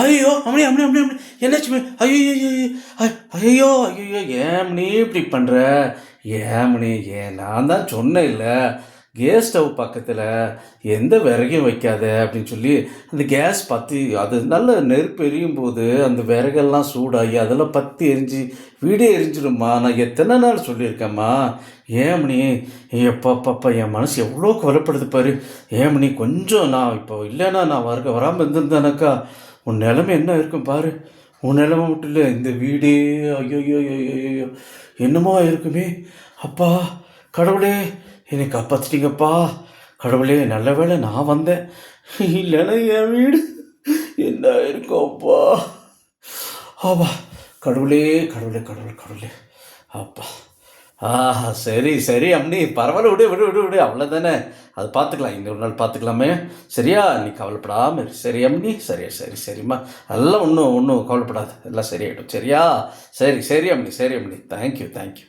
ஐயோ அம்மணி அம்மணி அம்மணி அம்மணி என்னாச்சு ஐயோ ஐயோ ஐயோ ஏன் இப்படி பண்ணுற ஏன் ஏ நான் தான் சொன்னேன் இல்லை கேஸ் ஸ்டவ் பக்கத்தில் எந்த விறகையும் வைக்காத அப்படின்னு சொல்லி அந்த கேஸ் பற்றி அது நல்ல நெருப்பு எரியும் போது அந்த விறகெல்லாம் சூடாகி அதெல்லாம் பற்றி எரிஞ்சு வீடே எரிஞ்சிடும்மா. நான் எத்தனை நாள் சொல்லியிருக்கேம்மா? ஏன் மணி எப்பா பாப்பா என் மனசு எவ்வளோ கவலைப்படுது பாரு. ஏமணி கொஞ்சம் நான் இப்போ இல்லைன்னா நான் வர வராமல் இருந்திருந்தேனாக்கா உன் நிலைமை என்ன இருக்கும் பாரு. உன் நிலைமை மட்டும் இல்லை இந்த வீடே ஐயோ ஐயோ ஐயோ ஐயோ என்னமோ இருக்குமே அப்பா கடவுளே என்னை காப்பாற்றிட்டீங்கப்பா கடவுளே நல்ல வேளை நான் வந்தேன். இல்லைன்னா என் வீடு என்ன இருக்கும்ப்பா ஆப்பா கடவுளே கடவுளே கடவுளே கடவுளே. அப்பா. ஆஹா சரி சரி அம்னி பரவாயில்ல விடு விடு விடு விடு அவ்வளோதானே அது பார்த்துக்கலாம் இன்னொரு நாள் பார்த்துக்கலாமே. சரியா? நீ கவலைப்படாமல் இரு. சரி அம்மனி சரியா சரி சரிம்மா. எல்லாம் ஒன்றும் ஒன்றும் கவலைப்படாது. எல்லாம் சரியாயிடும். சரியா? சரி சரி அம்மனி சரி அம்மனி தேங்க்யூ தேங்க்யூ